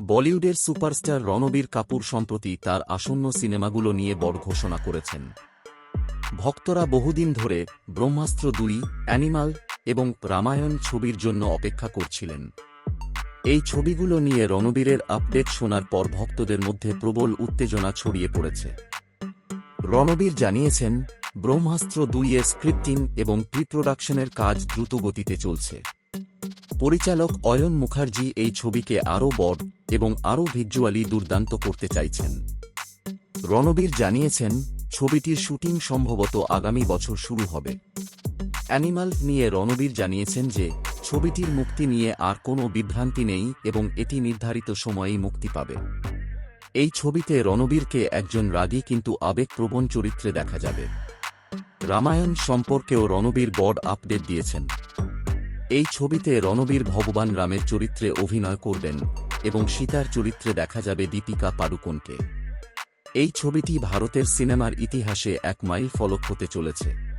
বলিউডের সুপারস্টার রণবীর কাপুর সম্প্রতি তার আসন্ন সিনেমাগুলো নিয়ে বড় ঘোষণা করেছেন। ভক্তরা বহুদিন ধরে ব্রহ্মাস্ত্র দুই, অ্যানিমাল এবং রামায়ণ ছবির জন্য অপেক্ষা করছিলেন। এই ছবিগুলো নিয়ে রণবীরের আপডেট শোনার পর ভক্তদের মধ্যে প্রবল উত্তেজনা ছড়িয়ে পড়েছে। রণবীর জানিয়েছেন, ব্রহ্মাস্ত্র দুইয়ের স্ক্রিপ্টিং এবং প্রি প্রোডাকশনের কাজ দ্রুত গতিতে চলছে। পরিচালক অয়ন মুখার্জি এই ছবিকে আরও বড় এবং আরও ভিজুয়ালি দুর্দান্ত করতে চাইছেন। রণবীর জানিয়েছেন, ছবিটির শুটিং সম্ভবত আগামী বছর শুরু হবে। অ্যানিমাল নিয়ে রণবীর জানিয়েছেন যে, ছবিটির মুক্তি নিয়ে আর কোনো বিভ্রান্তি নেই এবং এটি নির্ধারিত সময়েই মুক্তি পাবে। এই ছবিতে রণবীরকে একজন রাগী কিন্তু আবেগপ্রবণ চরিত্রে দেখা যাবে। রামায়ণ সম্পর্কেও রণবীর বড আপডেট দিয়েছেন। এই ছবিতে রণবীর ভগবান রামের চরিত্রে অভিনয় করবেন এবং সীতার চরিত্রে দেখা যাবে দীপিকা পাড়ুকোনকে। এই ছবিটি ভারতের সিনেমার ইতিহাসে এক মাইল ফলক হতে চলেছে।